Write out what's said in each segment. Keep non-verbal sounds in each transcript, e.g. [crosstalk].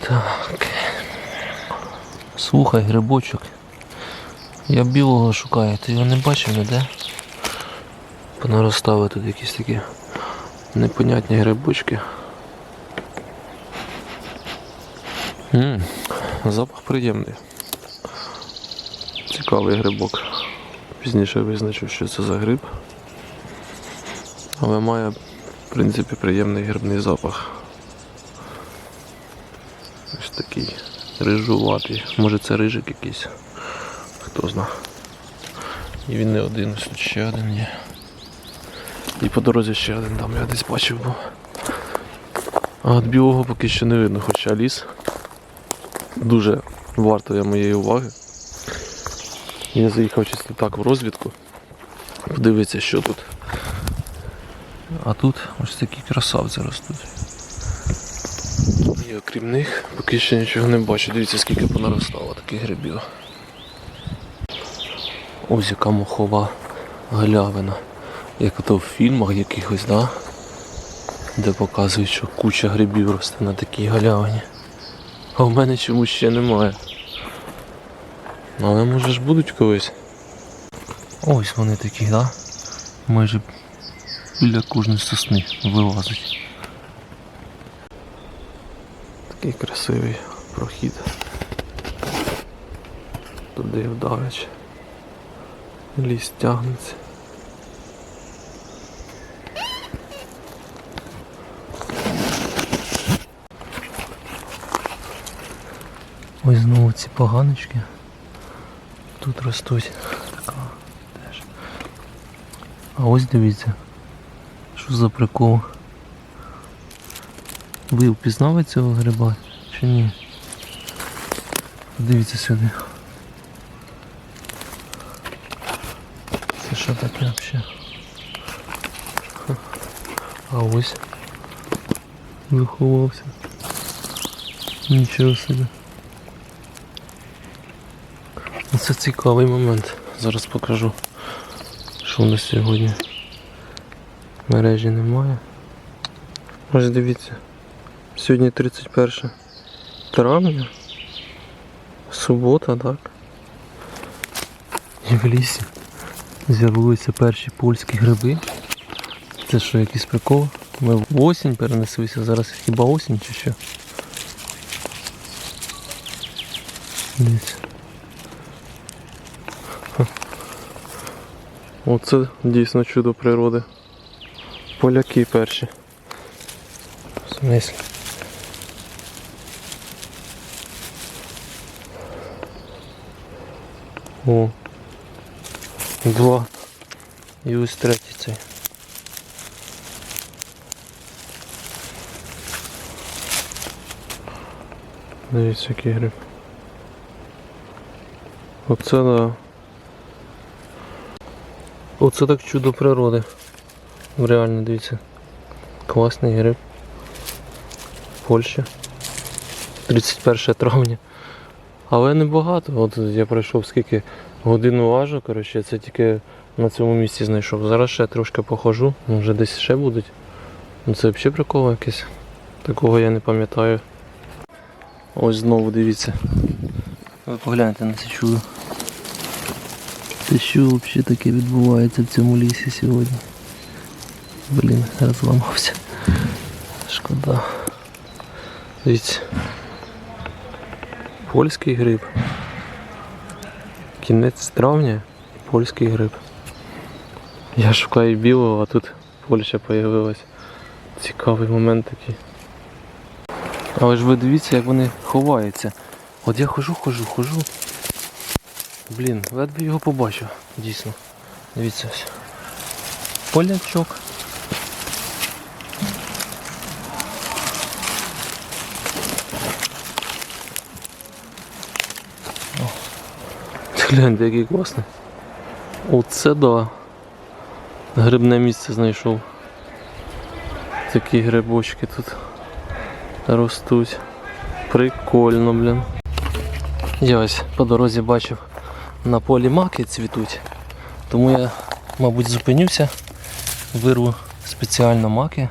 Так. Слухай, грибочок. Я білого шукаю, ти його не бачив ніде? Понаростали тут якісь такі непонятні грибочки. м запах приємний. Цікавий грибок. Пізніше визначив, що це за гриб. Але має, в принципі, приємний грибний запах. Ось такий рижуватий. Може це рижик якийсь. Хто зна. І він не один, ще один є. І по дорозі ще один там я десь бачив був. А от білого поки що не видно, хоча ліс дуже вартує моєї уваги. Я заїхав чисто так в розвідку. Подивитися, що тут. А тут ось такі красавці ростуть. І окрім них, поки що нічого не бачу. Дивіться, скільки понаростало таких грибів. Ось яка мохова галявина. Як ото в фільмах якихось, да? де показують, що куча грибів росте на такій галявині. А в мене чомусь ще немає. Але може ж будуть колись. Ось вони такі, да? Майже біля кожної сосни вилазить. Такий красивий прохід. Туди вдавич. Ліс тягнеться. Ось знову ці поганочки. Тут ростуть. Така теж. А ось дивіться. Що за прикол? Ви впізнали цього гриба чи ні? Дивіться сюди. Це що таке взагалі? А ось заховався. Нічого собі. Це цікавий момент. Зараз покажу, що у нас сьогодні мережі немає. Ось дивіться. Сьогодні 31 травня. Субота, так. І в лісі з'явилися перші польські гриби. Це що, якийсь прикол? Ми в осінь перенеслися, зараз хіба осінь чи що? Дивіться. Оце дійсно чудо природи. Поляки перші. В смислі? О. Два. І ось третій цей. Дивіться, який гриб. Оце да. Оце так чудо природи. Реально дивіться. Класний гриб. Польща. 31 травня. Але небагато. От я пройшов скільки годину важу, коротше, це тільки на цьому місці знайшов. Зараз ще трошки похожу, може десь ще будуть. Ну це взагалі прикол якийсь. Такого я не пам'ятаю. Ось знову дивіться. Ви погляньте на це чудо. Це що взагалі таке відбувається в цьому лісі сьогодні? Блін, розламався. Шкода. Дивіться. Польський гриб. Кінець травня і польський гриб. Я шукаю білого, а тут Польща появилась. Цікавий момент такий. Але ж ви дивіться, як вони ховаються. От я хожу, хожу, хожу. Блін, ледве його побачив, дійсно. Дивіться ось. Полячок. Гляньте, який класний. Оце да. Грибне місце знайшов. Такі грибочки тут ростуть. Прикольно, блін. Я ось по дорозі бачив на полі маки цвітуть. Тому я, мабуть, зупинюся, вирву спеціально маки.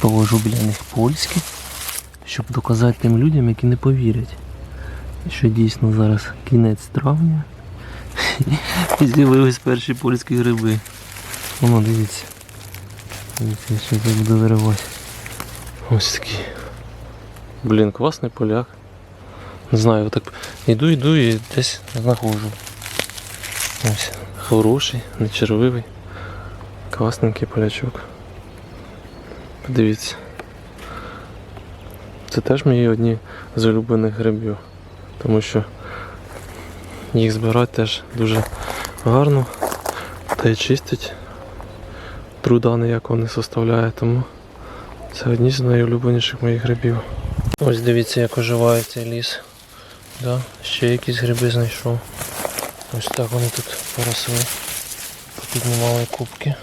Положу біля них польські. щоб доказати тим людям, які не повірять. Що дійсно зараз кінець травня. [laughs] І з'явились перші польські гриби. Воно дивіться. Дивіться, що це буде виривати. Ось такий. Блін, класний поляк. Не знаю, так йду, йду і десь знаходжу. Ось, хороший, не червивий. Класненький полячок. Подивіться. Це теж мої одні з улюблених грибів. Тому що їх збирати теж дуже гарно. Та й чистить. Труда ніякого не составляє, тому це одні з найулюбленіших моїх грибів. Ось дивіться, як оживає цей ліс. Да? Ще якісь гриби знайшов. Ось так вони тут поросли. Піднімали кубки.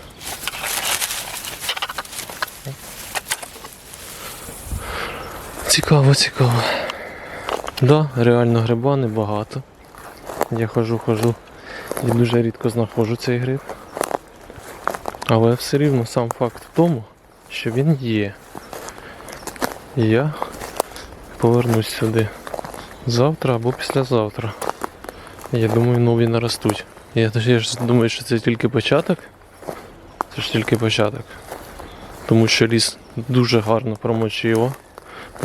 Цікаво, цікаво. Да, реально гриба небагато. Я хожу, хожу і дуже рідко знаходжу цей гриб. Але все рівно сам факт в тому, що він є. І я повернусь сюди завтра або післязавтра. Я думаю, нові наростуть. Я, ж думаю, що це тільки початок. Це ж тільки початок. Тому що ліс дуже гарно промочило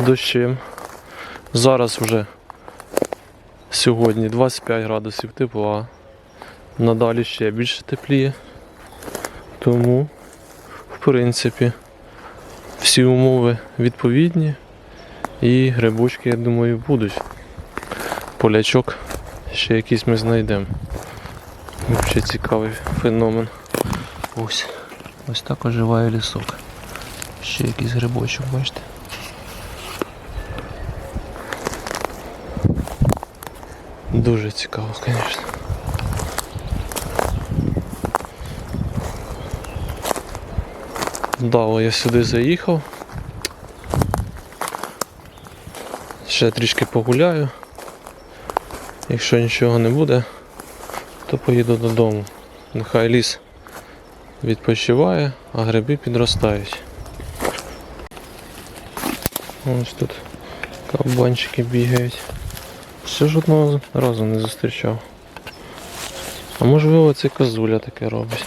дощем. Зараз вже сьогодні 25 градусів тепла. Надалі ще більше тепліє. Тому, в принципі, всі умови відповідні і грибочки, я думаю, будуть. Полячок ще якийсь ми знайдемо. Взагалі цікавий феномен. Ось. Ось так оживає лісок. Ще якийсь грибочок, бачите? Дуже цікаво, звісно. Вдало я сюди заїхав. Ще трішки погуляю. Якщо нічого не буде, то поїду додому. Нехай ліс відпочиває, а гриби підростають. Ось тут кабанчики бігають. Ще жодного разу не зустрічав. А можливо це козуля таке робить.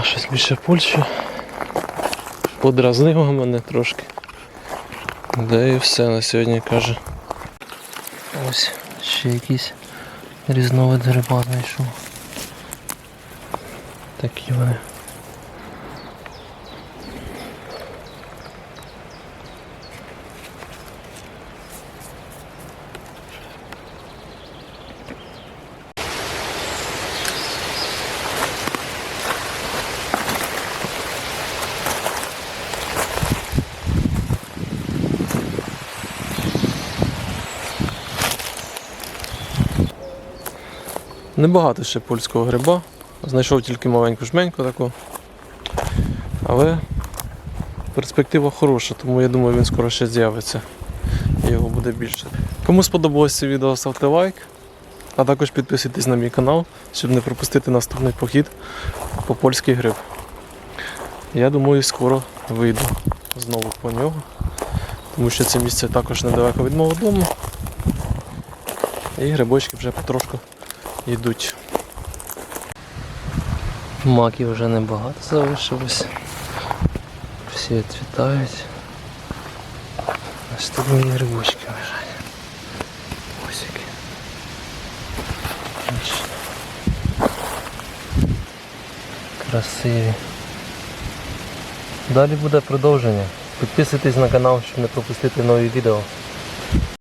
Ой, щось більше Польщі. Подразнило мене трошки. Да і все на сьогодні каже. Ось ще якийсь різновид гриба знайшов. Такі вони. Небагато ще польського гриба. Знайшов тільки маленьку жменьку таку. Але перспектива хороша, тому я думаю він скоро ще з'явиться. І його буде більше. Кому сподобалось це відео, ставте лайк. А також підписуйтесь на мій канал, щоб не пропустити наступний похід по польський гриб. Я думаю, скоро вийду знову по нього. Тому що це місце також недалеко від мого дому. І грибочки вже потрошку йдуть. Маків вже небагато залишилось. Всі відцвітають. Ось тут мої грибочки лежать. Красиві. Далі буде продовження. Підписуйтесь на канал, щоб не пропустити нові відео.